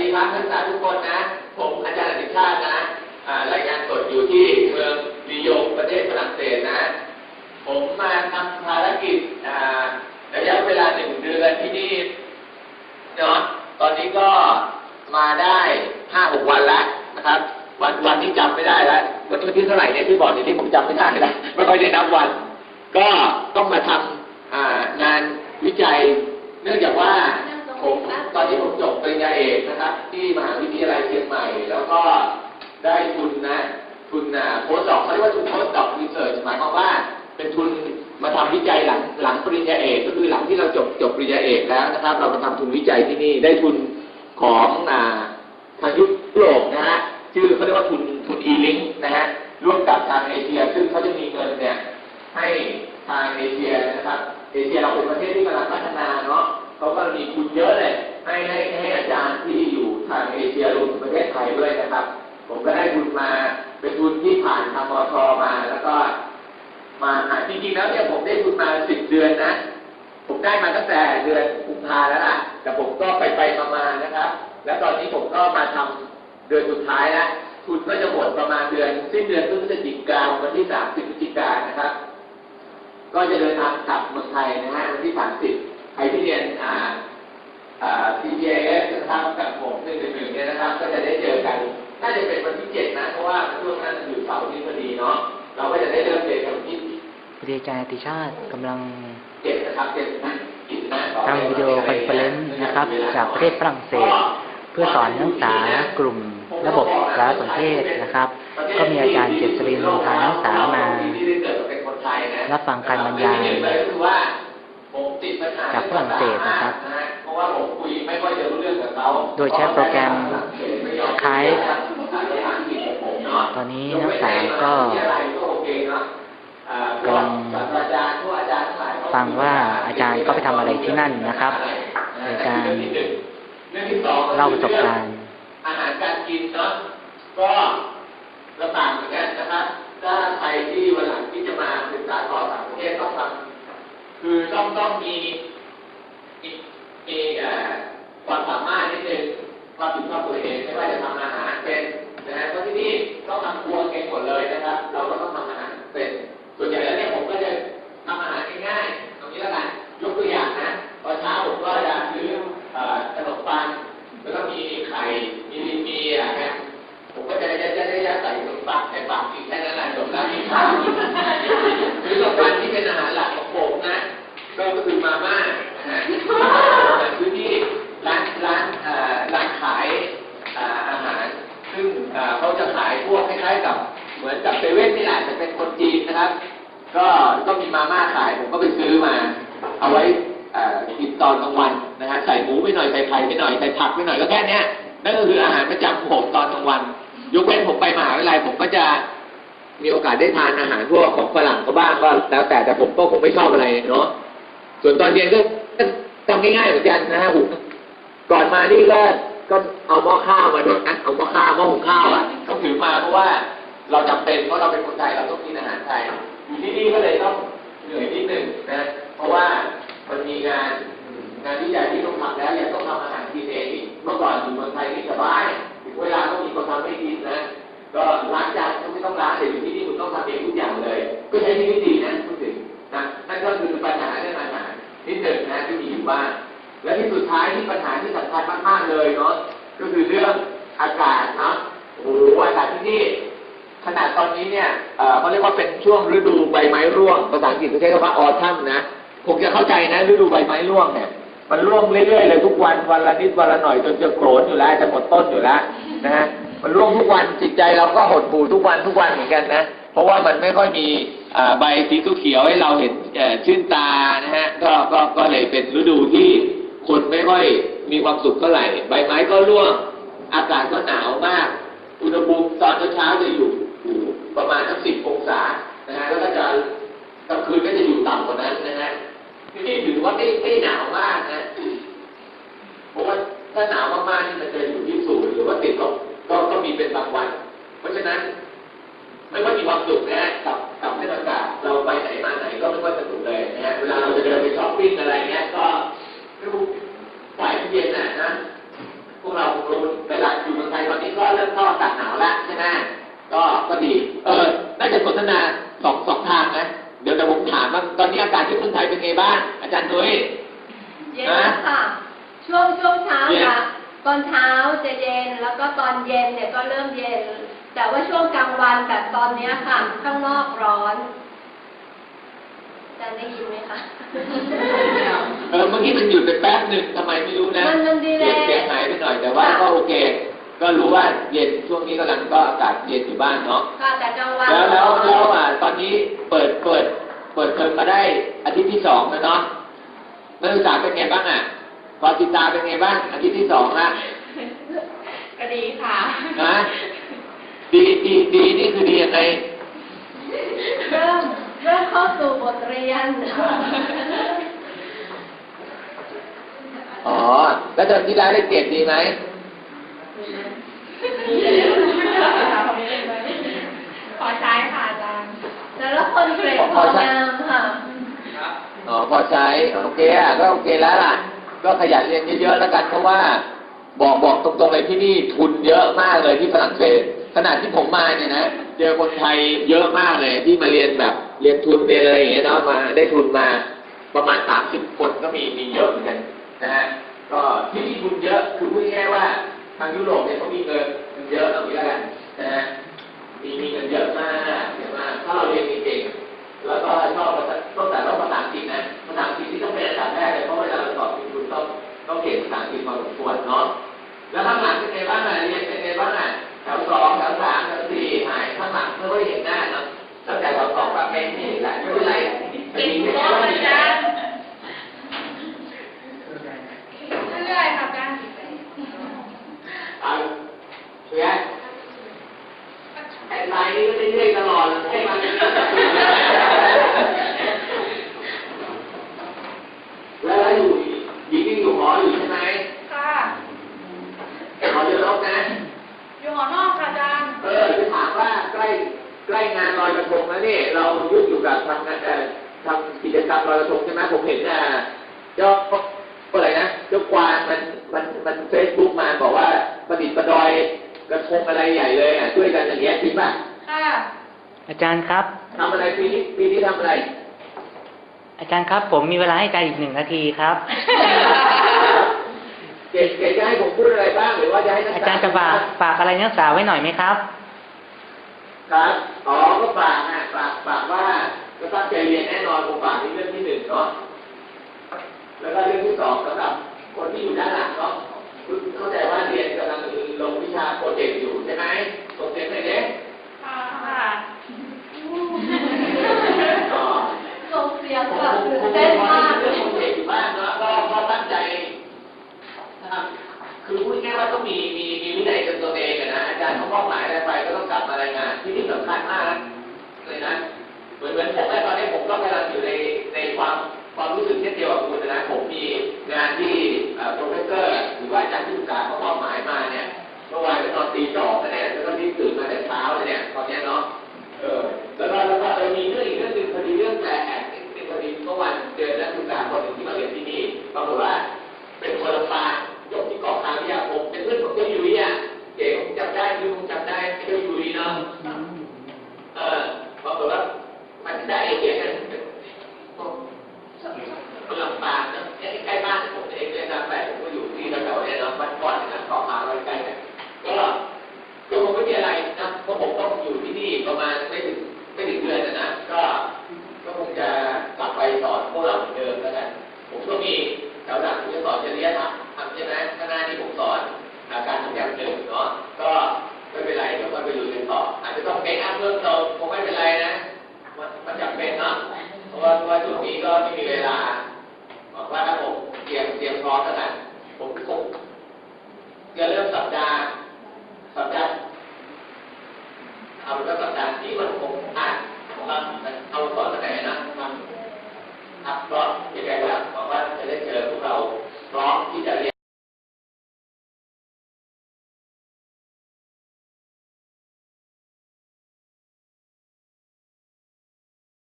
ดีครับนักศึกษาทุกคนนะ ผมอาจารย์อดิชาตินะรายงานสดอยู่ที่เมืองลียงประเทศฝรั่งเศสนะ ผมมาทำภารกิจระยะเวลาหนึ่งเดือนที่นี่เนาะตอนนี้ก็มาได้ห้าหกวันแล้วนะครับ วันวันที่จำไม่ได้แล้ววันที่วันที่เท่าไหร่เนี่ยที่บอกเนี่ยที่ผมจำไม่ได้แล้วไม่ค่อยได้นับวัน ก็ต้องมาทำงานวิจัย เนื่องจากว่า ผมตอนที่ผมจบปริญญาเอกนะครับ ที่มหาวิทยาลัยเชียงใหม่ แล้วก็ได้ทุนนะ ทุนอ่าโพสต์ดอกเขาเรียกว่าทุนโพสต์ดอกรีเสิร์ชหมายความว่า เป็นทุนมาทำวิจัยหลังหลังปริญญาเอกก็คือหลังที่เราจบจบปริญญาเอกแล้วนะครับ เรามาทำทุนวิจัยที่นี่ได้ทุนของอ่าทางยุโรปนะฮะชื่อเขาเรียกว่าทุนทุน e-link นะฮะร่วมกับทางเอเชีย ซึ่งเขาจะมีเงินเนี่ยให้ทางเอเชียนะครับเอเชียเราเป็นประเทศที่กำลังพัฒนาเนาะ เขาก็มีทุนเยอะเลยให้ให้ให้อาจารย์ที่อยู่ทางเอเชียรวมถึงประเทศไทยด้วยนะครับ ผมก็ได้ทุนมาเป็นทุนที่ผ่านทางมอทมาแล้วก็มาหาจริงๆแล้วเนี่ยผมได้ทุนมาสิบเดือนนะ ผมได้มาตั้งแต่เดือนกุมภาแล้วล่ะ แต่ผมก็ไปไปมาๆนะครับ แล้วตอนนี้ผมก็มาทำเดือนสุดท้ายแล้วทุนก็จะหมดประมาณเดือนสิ้นเดือนพฤศจิกายนวันที่สามสิบพฤศจิกายนนะครับ ก็จะเดินทางกลับเมืองไทยนะฮะวันที่สามสิบ ใครที่เรียนอ่าอ่า CPAS นะครับกับผมหนึ่งหนึ่งหนึ่งเนี่ยนะครับ ก็จะได้เจอกันน่าจะเป็นวันที่เจ็ดนะเพราะว่าช่วงนั้นอยู่เสาร์อาที่พอดีเนาะเราก็จะได้เริ่มเรียนกันวันที่วิทยาจารย์อติชาติกำลังเจ็ดนะครับเจ็ดนะกิจนะทำวิดีโอคอนเฟอเรนซ์นะครับ จากประเทศฝรั่งเศส เพื่อสอนนักศึกษากลุ่มระบบสารสนเทศนะครับ ก็มีอาจารย์เจษรินทร์พานักศึกษามารับฟังการบรรยาย จากฝรั่งเศสนะครับเพราะว่าผมคุยไม่ค่อยจะรู้เรื่องกับเขาโดยใช้โปรแกรมคล้ายตอนนี้นักศึกษาก็กำลังฟังว่าอาจารย์ก็ไปทำอะไรที่นั่นนะครับในการเล่าประสบการณ์ อาหารการกินเนาะก็ลำบากเหมือนกันนะครับถ้าใครที่วันหลังที่จะมาศึกษาต่อต่างประเทศต้องทำ คือต้องต้องมีมีกเอ่อความสามารถนิดนึงความผิดชอบตัวเองไม่ว่าจะทำอาหารเป็นนะฮะเพราะที่นี่ต้องทำครัวเเขาจะขายพวกคล้ายๆกับ เหมือนกับเซเว่นนี่แหละแต่เป็นคนจีนนะครับ ก็ก็มีมาม่าขายผมก็ไปซื้อมา เอาไว้เอ่อกินตอนกลางวันนะฮะใส่หมูไปหน่อยใส่ไข่ไปหน่อยใส่ผักไปหน่อยก็แค่นี้นั่นก็คืออาหารประจำผมตอนกลางวัน ยกเว้นผมไปมหาวิทยาลัยผมก็จะมีโอกาสได้ทานอาหารพวกของฝรั่งเขาบ้างก็แล้วแต่แต่ผมก็คงไม่ชอบอะไรเนาะส่วนตอนเย็นก็ทำง่ายๆเหมือนกันนะฮะผมก่อนมานี่ก็ ก็เอาหม้อข้าวมาด้วยนะเอาหม้อข้าวหม้อหุงข้าวอะต้องถือมาเพราะว่าเราจำเป็นเพราะเราเป็นคนไทยเราต้องกินอาหารไทยอยู่ที่นี่ก็เลยต้องเหนื่อยนิดหนึ่งนะเพราะว่ามันมีงานงานวิจัยที่ต้องทำแล้วยังต้องทำอาหารกินเองอีกเมื่อก่อนอยู่เมืองไทยนี่สบายถึงเวลาก็มีคนทำให้กินนะก็ล้างจานก็ไม่ต้องล้างแต่อยู่ที่นี่คุณต้องทำเองทุกอย่างเลย ก็ใช้ชีวิตดีนะพูดถึงนะนั่นก็คือปัญหาเรื่องอาหารที่หนึ่งนะที่มีอยู่บ้างและที่สุดท้ายที่ปัญหาที่สำ ก็คือเรื่องอากาศนะโอ้โหอากาศที่นี่ขนาดตอนนี้เนี่ยเขาเรียกว่าเป็นช่วงฤดูใบไม้ร่วง ภาษาอังกฤษเขาใช้คำว่าออทัมนะคงจะเข้าใจนะฤดูใบไม้ร่วงเนี่ยมันร่วงเรื่อยๆเลยทุกวันวันละนิดวันละหน่อยจนจะโกรนอยู่แล้วจะหมดต้นอยู่แล้วนะฮะมันร่วงทุกวันจิตใจเราก็หดหู่ทุกวันทุกวันเหมือนกันนะเพราะว่ามันไม่ค่อยมีใบสีเขียวให้เราเห็นชื่นตานะฮะก็ก็ก็เลยเป็นฤดูที่คนไม่ค่อย มีความสุขเท่าไหร่ ใบไม้ก็ร่วง อากาศก็หนาวมาก อุณหภูมิตอนเช้าจะอยู่อยู่ประมาณสักสิบองศา นะฮะ แล้วก็จะกลางคืนก็จะอยู่ต่ำกว่านั้นนะฮะ ที่นี่ถือว่าไม่ไม่หนาวมากนะ เพราะว่าถ้าหนาวมากๆนี่มันจะอยู่ที่ศูนย์หรือว่าติดลบก็ก็มีเป็นบางวัน เพราะฉะนั้น ไม่ว่ามีความสุขนะฮะกับกับเรื่องอากาศเราไปไหนมาไหนก็ไม่ว่าสนุกเลยนะฮะเวลาเราจะเดินไปช้อปปิ้งอะไรเงี้ยก็ดูฝ่ายเย็นน่ะนะ พวกเราลง อาจารย์นุ้ยเย็นแล้วค่ะ ช่วงช่วงเช้าเย็นค่ะตอนเช้าจะเย็นแล้วก็ตอนเย็นเนี่ยก็เริ่มเย็น แต่ว่าช่วงกลางวันแบบตอนเนี้ยค่ะ ข้างนอกร้อนจะได้ยินไหมคะเออเมื่อกี้มันหยุดไปแป๊บหนึ่งทำไมไม่รู้นะมันมันดีเลยเสียงหายไปหน่อยแต่ว่าก็โอเค ก็รู้ว่าเย็นช่วงนี้กำลังก็อากาศเย็นอยู่บ้านเนาะค่ะแต่กลางวันแล้วแล้วร้แล้วอนอะตอนนี้เปิดเปิด เปิดเทอมมาได้อาทิตย์ที่สองแล้วเนาะ นักศึกษาเป็นไงบ้างอะพอติดตามเป็นไงบ้างอาทิตย์ที่สองละก็ดีค่ะนะดีดีดีนี่คือดียังไงเริ่มเริ่มเข้าสู่บทเรียนอ๋อ แล้วเทอมที่แล้วได้เกรดดีไหมขอใช้ค่ะอาจารย์แต่ละคนเกรดพองามค่ะ อ๋อพอใช้โอเคอะก็โอเคแล้วล่ะ ก็ขยันเรียนเยอะๆแล้วกันเพราะว่าบอกบอกตรงๆเลยที่นี่ทุนเยอะมากเลยที่ฝรั่งเศสขนาดที่ผมมาเนี่ยนะเจอคนไทยเยอะมากเลยที่มาเรียนแบบเรียนทุนเรียนอะไรอย่างเงี้ยเนาะมาได้ทุนมาประมาณสามสิบคนก็มีมีเยอะเหมือนกันนะฮะก็ที่นี่ทุนเยอะคือพูดง่ายๆว่าทางยุโรปเนี่ยเขามีเงินเยอะเอางี้แล้วกันนะฮะมีมีเงินเยอะมากเยอะมากถ้าเราเรียนเก่งๆแล้วก็ชอบ เก่งภาษาอังกฤษพอสมควรเนาะ แล้วข้างหลังเป็นไงบ้างอะเรียนเป็นไงบ้างอะแถวสองแถวสามแถวสี่หายข้างหลังไม่ค่อยเห็นหน้าเนาะตั้งแต่แถวสองมาเป็นนี่แหละไม่เป็นไรแต่ดีไม่ได้ว่าดีนะ เรื่อยๆค่ะอาจารย์ เอาเชื่อไอ้ไลน์นี่ก็เรื่อยๆตลอดให้มันแล้วแล้วอยู่หญิงยังอยู่หออยู่ใช่ไหม ค่ะ หอเยอะลบนะ อยู่หอนอกค่ะอาจารย์ เออจะถามว่าใกล้ใกล้งานลอยกระทงแล้วนี่เรายุ่งอยู่กับทำงานเอ่อทำ กิจกรรมลอยกระทงใช่ไหมผมเห็นอะเจ้าอะไรนะเจ้ากวางมันมันมันเฟซบุ๊กมาบอกว่าประดิษฐ์ประดอยกระทงอะไรใหญ่เลยอะช่วยกันอย่างเงี้ยจริงป่ะค่ะอาจารย์ครับทำอะไรปีนี้ปีนี้ทำอะไร อาจารย์ครับ ผมมีเวลาให้อาจารย์อีกหนึ่งนาทีครับเกดเกดจะให้ผมพูดอะไรบ้างหรือว่าจะให้นักศึอากษาจารย์จะฝากฝากอะไรนักศึกษาไว้หน่อยไหมครับ ครับอ๋อก็ฝากนะฝากฝากว่า ก็ตั้งใจเรียนแน่นอนผมฝากนี่เรื่องที่หนึ่งเนาะ แล้วก็เรื่องที่สองสำหรับคนที่อยู่ด้านหลังเนาะคุณเข้าใจว่าเรียนกำลังลงวิชาโปรเจกต์อยู่ใช่ไหมโปรเจกต์ไหนเด็กค่ะอ๋อส่งเสียงผมแบบผมตื่นผมเต้นผมมากเรื่องโปรเจกต์อยู่บ้างเนาะก็ก็ตั้งใจนะครับคือพูดง่ายๆว่าต้องมีมีมีวินัยกับตัวเองอะนะอาจารย์เขามอบหมายอะไรไปก็ต้องกลับมารายงานที่นี่สำคัญมากนะเลยนะ เหมือนเหมือนผมแน่ตอนนี้ผมก็กำลังอยู่ในในความความรู้สึกเช่นเดียวกับคุณนะผมมีงานที่โปรเฟสเซอร์หรือว่าอาจารย์ที่ปรึกษาเขามอบหมายมาเนี่ยเมื่อวานก็นอนตีสองนะเนี่ยแล้วก็รีบตื่นมาแต่เช้าเลยเนี่ยตอนเนี้ยเนาะเออแล้วก็แล้วก็เออมีเรื่องอีกเรื่องหนึ่งพอดีเรื่องแป ที่ประมาณไม่ถึงไม่ถึงเดือนนะนะก็ก็คงจะกลับไปสอนพวกเราเหมือนเดิมแล้วกันผมก็มีแถวหลังผมจะสอนจริยธรรมทำใช่ไหมข้างหน้านี่ผมสอนอาการทำแบบหนึ่งเนาะก็ไม่เป็นไรเดี๋ยวก็ไปดูกันต่ออาจจะต้องเก่งอัพเพิ่มเติมคงไม่เป็นไรนะมันมันจำเป็นเนาะเพราะว่าเพราะว่าช่วงนี้ก็ไม่มีเวลา Islam dan